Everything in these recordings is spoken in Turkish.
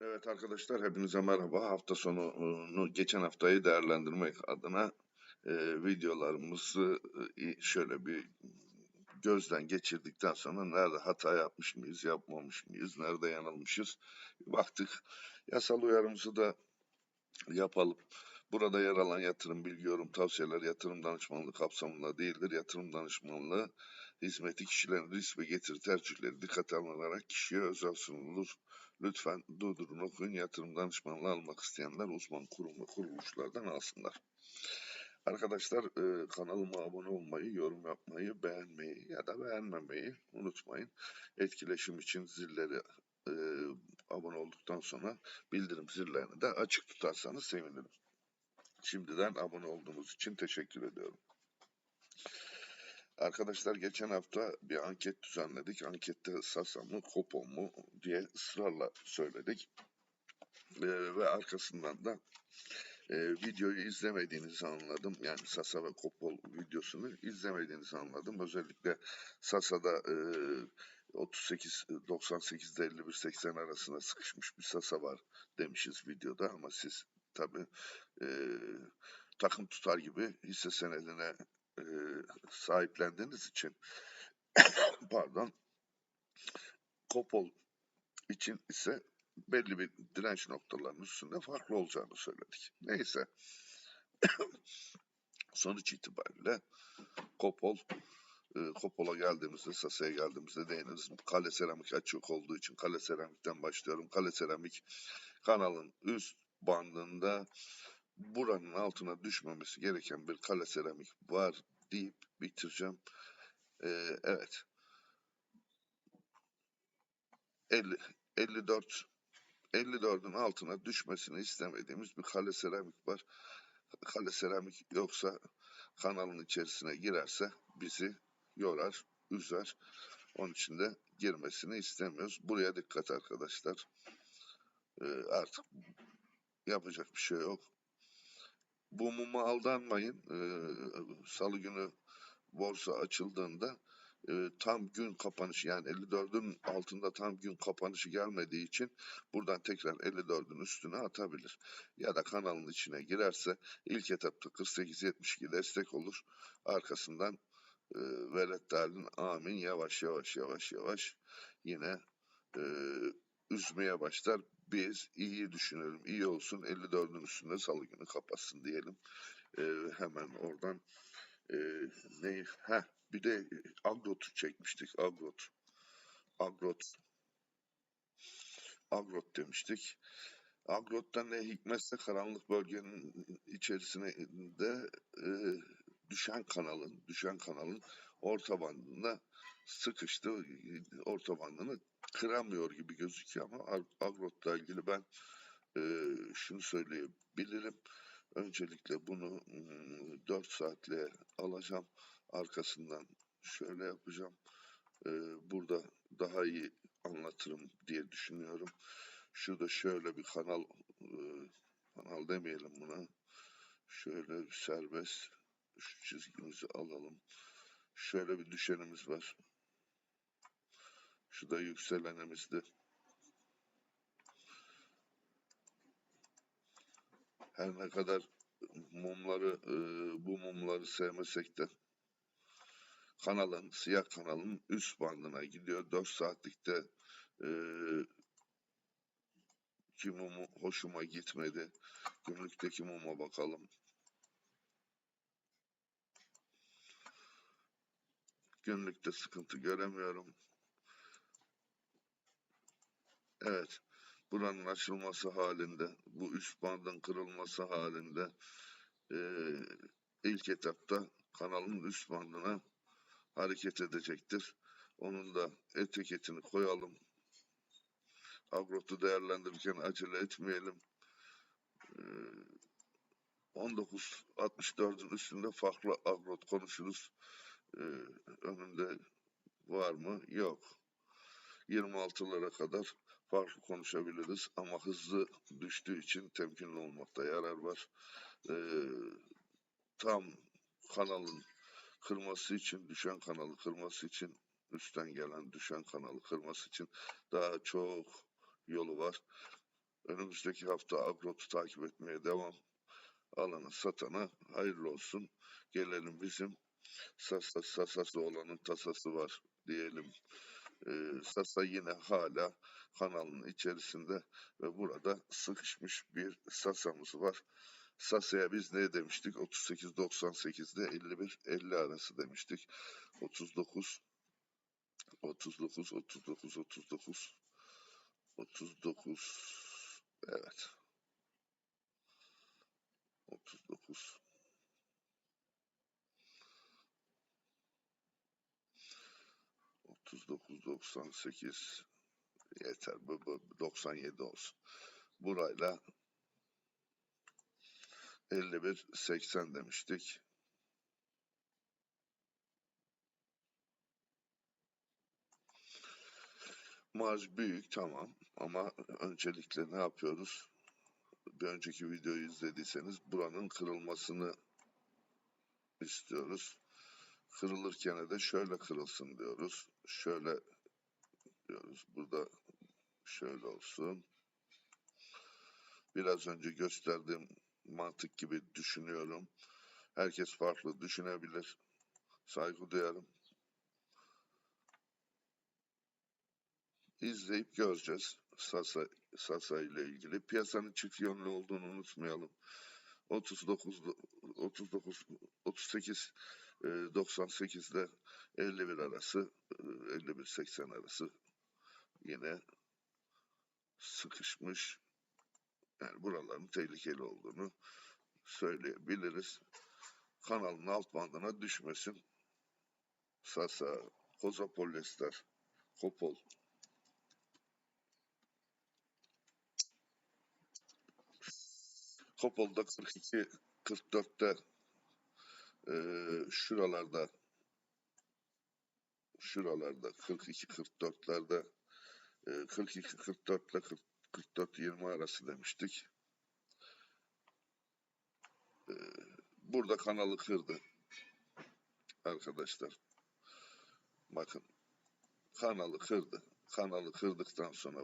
Evet arkadaşlar hepinize merhaba. Hafta sonunu geçen haftayı değerlendirmek adına e, videolarımızı e, şöyle bir gözden geçirdikten sonra nerede hata yapmış mıyız, yapmamış mıyız, nerede yanılmışız baktık. Yasal uyarımızı da yapalım. Burada yer alan yatırım bilgi tavsiyeler yatırım danışmanlığı kapsamında değildir. Yatırım danışmanlığı hizmeti kişilerin risk ve getiri tercihleri dikkate alınarak kişiye özel sunulur. Lütfen durdurun okuyun yatırım danışmanlığı almak isteyenler uzman kurum ve kuruluşlardan alsınlar. Arkadaşlar e, kanalıma abone olmayı, yorum yapmayı, beğenmeyi ya da beğenmemeyi unutmayın. Etkileşim için zilleri e, abone olduktan sonra bildirim zillerini de açık tutarsanız sevinirim. Şimdiden abone olduğunuz için teşekkür ediyorum. Arkadaşlar geçen hafta bir anket düzenledik. Ankette Sasa mı Kopo mu diye ısrarla söyledik. Ee, ve arkasından da e, videoyu izlemediğinizi anladım. Yani Sasa ve Kopol videosunu izlemediğinizi anladım. Özellikle Sasa'da e, 38 98'de 51 80 arasında sıkışmış bir Sasa var demişiz videoda ama siz tabi e, takım tutar gibi hisse senedine e, sahiplendiğiniz için pardon Kopol için ise belli bir direnç noktalarının üstünde farklı olacağını söyledik. Neyse sonuç itibariyle Kopol e, Kopol'a geldiğimizde, Sasa'ya geldiğimizde değiniriz. Kale seramik açık olduğu için kale seramikten başlıyorum. Kale seramik kanalın üst bandında buranın altına düşmemesi gereken bir kale seramik var deyip bitireceğim. Ee, evet. 50, 54 54'ün altına düşmesini istemediğimiz bir kale seramik var. Kale seramik yoksa kanalın içerisine girerse bizi yorar, üzer. Onun için de girmesini istemiyoruz. Buraya dikkat arkadaşlar. Ee, artık yapacak bir şey yok. Bu muma aldanmayın. Ee, Salı günü borsa açıldığında e, tam gün kapanışı yani 54'ün altında tam gün kapanışı gelmediği için buradan tekrar 54'ün üstüne atabilir. Ya da kanalın içine girerse ilk etapta 48-72 destek olur. Arkasından e, veletlerin amin yavaş yavaş yavaş yavaş yine e, üzmeye başlar. Biz iyi düşünelim, iyi olsun 54'ün üstünde salı günü kapatsın diyelim. E, hemen oradan e, ne? Heh, bir de Agrot'u çekmiştik. Agrot. Agrot. Agrot demiştik. Agrot'ta ne hikmetse karanlık bölgenin içerisine de e, düşen kanalın, düşen kanalın orta bandında sıkıştı. Orta bandını kıramıyor gibi gözüküyor ama Agrot'la ilgili ben e, şunu söyleyebilirim. Öncelikle bunu 4 saatle alacağım. Arkasından şöyle yapacağım. Ee, burada daha iyi anlatırım diye düşünüyorum. Şurada şöyle bir kanal e, kanal demeyelim buna. Şöyle bir serbest şu çizgimizi alalım. Şöyle bir düşenimiz var. Şu da yükselenimizdi. Her ne kadar mumları e, bu mumları sevmesek de kanalın siyah kanalın üst bandına gidiyor. 4 saatlikte e, ki mumu hoşuma gitmedi. Günlükteki muma bakalım. Günlükte sıkıntı göremiyorum. Evet buranın açılması halinde, bu üst bandın kırılması halinde e, ilk etapta kanalın üst bandına hareket edecektir. Onun da etiketini koyalım. Agrot'u değerlendirirken acele etmeyelim. E, 19.64'ün üstünde farklı agrot konuşuruz. E, önünde var mı? Yok. 26'lara kadar farklı konuşabiliriz ama hızlı düştüğü için temkinli olmakta yarar var. Ee, tam kanalın kırması için, düşen kanalı kırması için, üstten gelen düşen kanalı kırması için daha çok yolu var. Önümüzdeki hafta Agrot'u takip etmeye devam. Alana satana hayırlı olsun. Gelelim bizim Sasa, Sasası olanın tasası var diyelim. Ee, Sasa yine hala kanalın içerisinde ve burada sıkışmış bir Sasa'mız var. Sasa'ya biz ne demiştik? 38.98'de 51-50 arası demiştik. 39 39 39 39 39 evet 39 39 98 yeter bu, bu 97 olsun. Burayla 51 80 demiştik. Marj büyük tamam ama öncelikle ne yapıyoruz? Bir önceki videoyu izlediyseniz buranın kırılmasını istiyoruz. Kırılırken de şöyle kırılsın diyoruz. Şöyle diyoruz. Burada şöyle olsun. Biraz önce gösterdiğim mantık gibi düşünüyorum. Herkes farklı düşünebilir. Saygı duyarım. İzleyip göreceğiz Sasa, Sasa ile ilgili. Piyasanın çift yönlü olduğunu unutmayalım. 39 39 38 e, 98'de 51 arası e, 51 80 arası yine sıkışmış. Yani buraların tehlikeli olduğunu söyleyebiliriz. Kanalın alt bandına düşmesin. Sasa, koza polyester, kopol. Kopol'da 42 44'te e, şuralarda şuralarda 42 44'lerde e, 42 44 ile 40, 44 20 arası demiştik. E, burada kanalı kırdı. Arkadaşlar. Bakın. Kanalı kırdı. Kanalı kırdıktan sonra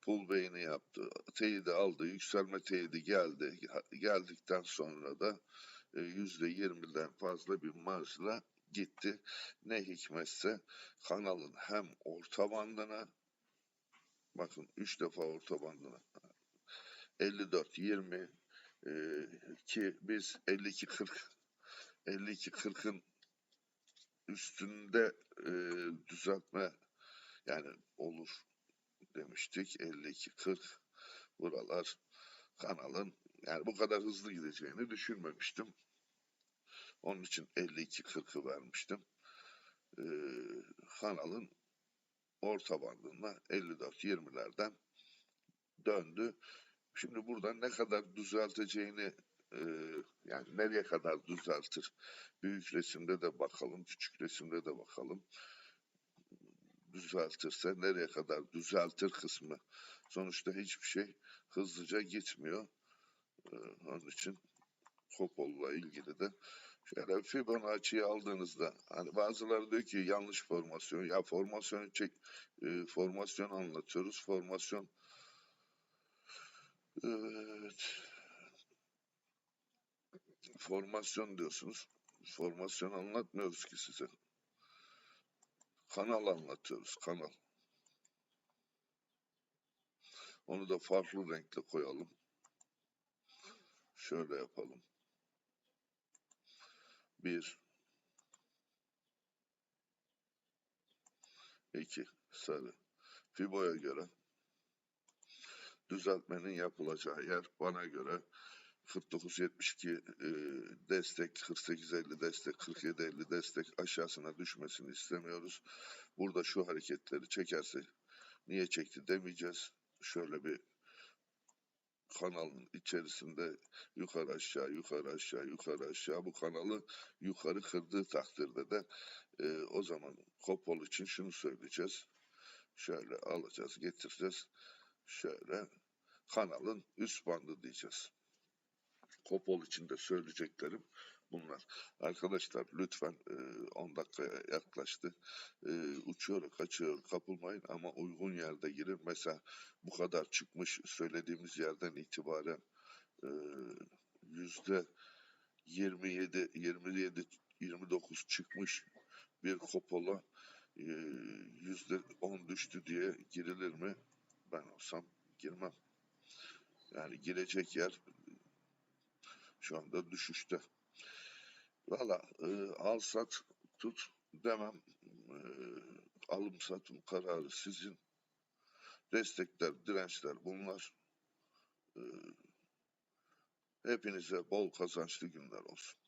pull beyni yaptı. Teyidi aldı. Yükselme teyidi geldi. Geldikten sonra da e, yüzde yirmiden fazla bir marjla gitti. Ne hikmetse kanalın hem orta bandına bakın 3 defa orta bandına 54 20 e, ki biz 52 40 52 40'ın üstünde e, düzeltme yani olur demiştik 52 40 buralar kanalın yani bu kadar hızlı gideceğini düşünmemiştim. Onun için 52-40'ı vermiştim. Ee, kanalın orta bandına 54-20'lerden döndü. Şimdi burada ne kadar düzelteceğini e, yani nereye kadar düzeltir? Büyük resimde de bakalım, küçük resimde de bakalım. Düzeltirse nereye kadar düzeltir kısmı. Sonuçta hiçbir şey hızlıca gitmiyor. Ee, onun için Kopol'la ilgili de şöyle Fibonacci'yi aldığınızda hani bazıları diyor ki yanlış formasyon. Ya formasyonu çek e, formasyon anlatıyoruz. Formasyon evet. Formasyon diyorsunuz. Formasyon anlatmıyoruz ki size. Kanal anlatıyoruz. Kanal. Onu da farklı renkle koyalım. Şöyle yapalım. Bir. iki sarı. Fibo'ya göre düzeltmenin yapılacağı yer bana göre 49.72 e, destek, 48.50 destek, 47.50 destek aşağısına düşmesini istemiyoruz. Burada şu hareketleri çekerse niye çekti demeyeceğiz. Şöyle bir kanalın içerisinde yukarı aşağı yukarı aşağı yukarı aşağı bu kanalı yukarı kırdığı takdirde de e, o zaman Kopol için şunu söyleyeceğiz. Şöyle alacağız getireceğiz. Şöyle kanalın üst bandı diyeceğiz. Kopol için de söyleyeceklerim bunlar. Arkadaşlar lütfen e, 10 dakikaya yaklaştı. E, uçuyor, kaçıyor, kapılmayın ama uygun yerde girin. Mesela bu kadar çıkmış söylediğimiz yerden itibaren e, yüzde 27, 27, 29 çıkmış bir kopola e, yüzde 10 düştü diye girilir mi? Ben olsam girmem. Yani girecek yer şu anda düşüşte. Valla e, al sat tut demem. E, alım satım kararı sizin. Destekler, dirençler bunlar. E, hepinize bol kazançlı günler olsun.